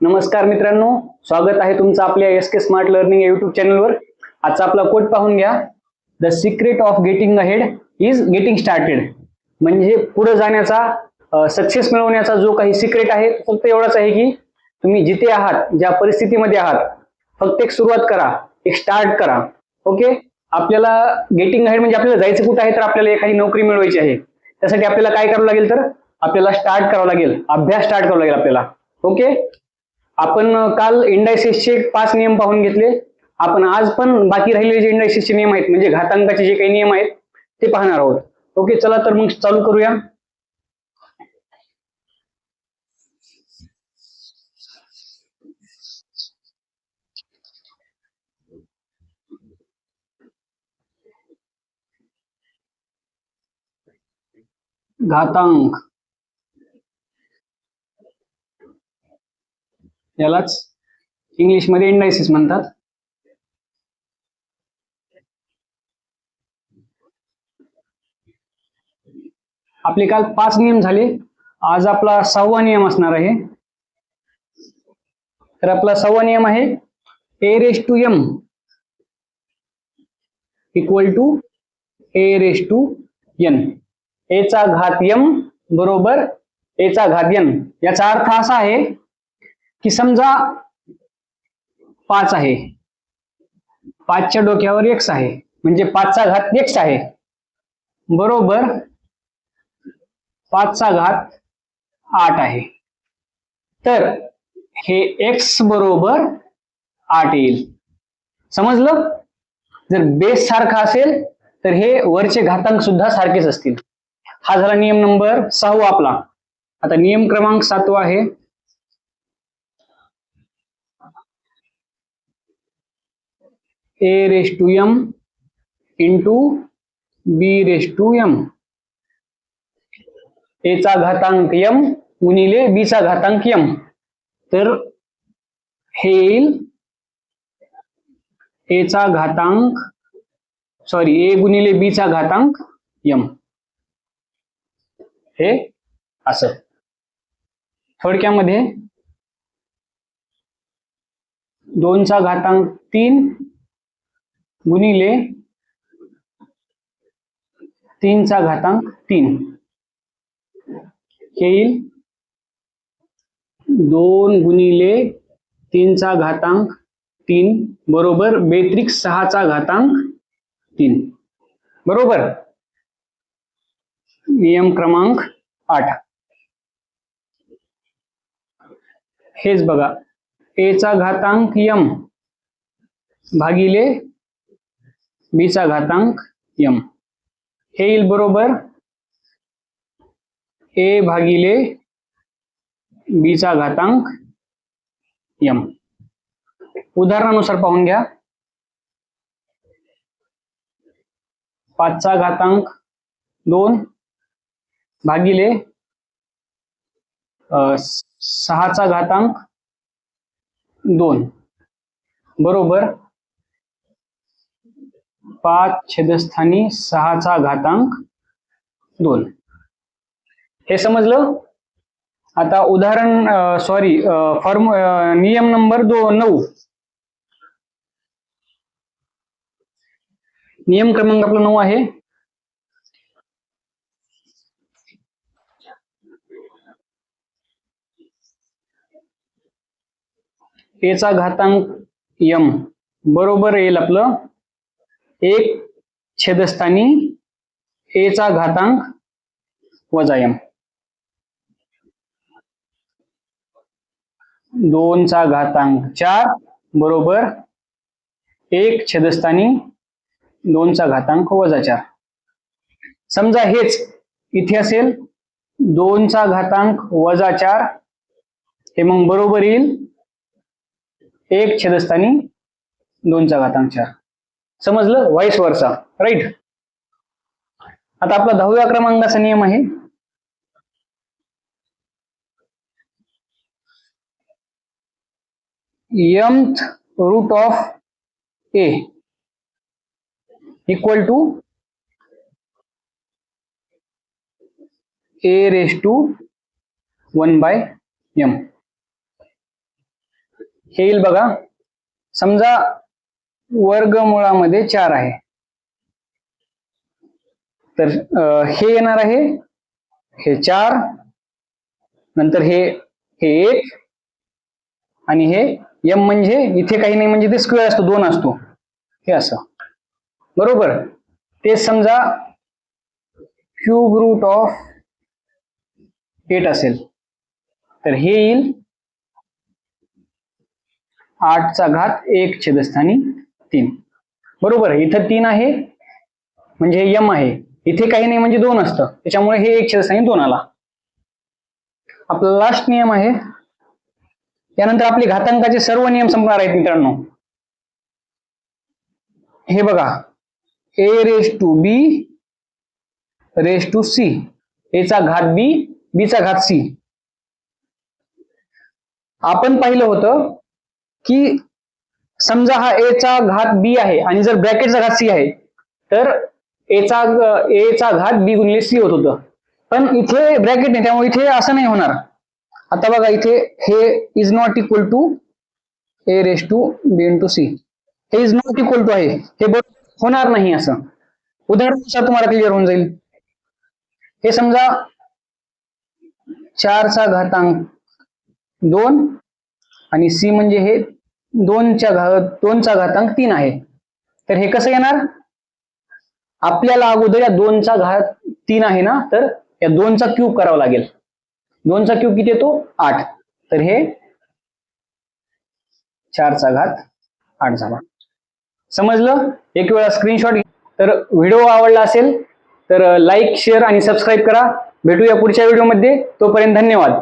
नमस्कार मित्रांनो स्वागत आहे तुमचं आपल्या S K smart learning YouTube चॅनलवर आजचा आपला कोट पाहून घ्या. The secret of getting ahead is getting started म्हणजे पुढे जाण्याचा सक्सेस मिळवण्याचा जो काही सिक्रेट आहे फक्त एवढाच आहे की तुम्ही जिथे आहात ज्या परिस्थितीमध्ये आहात फक्त एक सुरुवात करा एक स्टार्ट करा. ओके आपल्याला गेटिंग अहेड म्हणजे आपल्याला जायचं कुठं आहे तर आपल्याला एखादी नोकरी मिळवायची आहे. त्यासाठी आपल्याला काय करावं लागेल तर? आपल्याला स्टार्ट करावं लागेल. अभ्यास स्टार्ट करावा लागेल आपल्याला. ओके आपण काल इंडायसिसचे पाच नियम पाहून घेतले. आपण आज पण बाकी राहिलेले जे इंडायसिसचे नियम आहेत म्हणजे घातांकाचे जे काही नियम आहेत ते पाहणार आहोत. ओके चला तर मग चालू करूया. घातांक. यालाच इंग्लिशमध्ये इंडायसिस म्हणतात. आपले काल पाच नियम झाले. आज आपला सहावा नियम असणार आहे. तर आपला सहावा नियम आहे a raise to m equal to a raise to n एचा घात यम बरोबर एचा घात एन याचा अर्थ असा आहे की समजा पाच आहे. पाचच्या डोक्यावर एक्स आहे. म्हणजे पाचचा घात एक्स आहे. बरोबर पाचचा घात आठ आहे. तर हे एक्स बरोबर आठ येईल. समजलं? जर बेस सारखा असेल तर हे वरचे घातांक सुद्धा सारखेच असतील. हा झाला नियम नंबर सहावा आपला. आता नियम क्रमांक सातवा आहे. A raise to m into b raise to m एचा घातांक यम गुणिले बीचा घातांक यम तर हे येईल. एचा घातांक सॉरी ए गुणिले बीचा घातांक यम हे असं. थोडक्यामध्ये दोनचा घातांक तीन गुणिले तीनचा घातांक तीन. येईल? दोन गुणिले तीनचा घातांक तीन बरोबर बेत्रिक सहाचा घातांक तीन. बरोबर? नियम क्रमांक आठ. हेच बघा. एचा घातांक यम भागिले बीचा घातांक यम. हे येईल बरोबर ए भागिले बीचा घातांक यम. उदाहरणानुसार पाहून घ्या. पाचचा घातांक दोन भागिले अं, सहाचा घातांक दोन. बरोबर. पाच छेदस्थानी सहाचा घातांक दोन. हे समजलं? आता उदाहरण सॉरी फॉर्म नियम नंबर दो नऊ. नियम क्रमांक आपला नऊ आहे. एचा घातांक यम बरोबर येईल आपलं एक छेदस्थानी एचा घातांक वजा एम दोनचा घातांक चार बरोबर एक छेदस्थानी दोनचा घातांक वजा चार. समजा हेच इथे असेल दोनचा घातांक वजा चार हे मग बरोबर येईल एक छेदस्थानी दोनचा घातांक चार. समजलं? वाईस वर्षा राईट आता आपला दहाव्या क्रमांकाचा नियम आहे. Mth root of a equal to a raise to one by m हे येईल बघा. समजा वर्गमुळामध्ये चार आहे. तर हे येणार आहे हे चार नंतर हे हे एक आणि हे यम म्हणजे इथे काही नाही म्हणजे ते स्क्वेअर असतो दोन असतो. हे असं. बरोबर? ते समजा क्यूब रूट ऑफ एट असेल. तर हे येईल आठचा घात एक छेदस्थानी तीन. बरोबर इथं तीन आहे म्हणजे यम आहे. इथे काही नाही म्हणजे दोन असतं. त्याच्यामुळे हे एक छेदस्थानी दोन आला. आपला लास्ट नियम आहे. त्यानंतर आपले घातांकाचे सर्व नियम संपणार आहेत मित्रांनो. हे बघा. A raise to b raise to c एचा घात बी बीचा घात सी आपण पाहिलं होतं की समजा हा ए चा घात बी आहे आणि जर ब्रॅकेटचा घात सी आहे तर एचा ए चा घात बी गुणिले सी होत होतं. पण इथे ब्रॅकेट नाही त्यामुळे इथे असं नाही होणार. आता बघा इथे हे is not equal to A raise to B into C हे इज नॉट इक्वल टू आहे. हे बरोबर होणार नाही असं. उदाहरणानुसार तुम्हाला क्लिअर होऊन जाईल. हे समजा चारचा घातांक दोन आणि सी म्हणजे हे दोनच्या घा दोनचा घातांक तीन आहे. तर हे कसं येणार? आपल्याला अगोदर या दोनचा घात तीन आहे ना तर या दोनचा क्यूब करावा लागेल. दोनचा क्यूब किती येतो? आठ. तर हे चारचा घात आठ झाला. समजलं? एक वेळा स्क्रीनशॉट तर व्हिडिओ आवडला असेल तर लाईक शेअर आणि सबस्क्राईब करा. भेटूया पुढच्या व्हिडिओमध्ये तोपर्यंत धन्यवाद.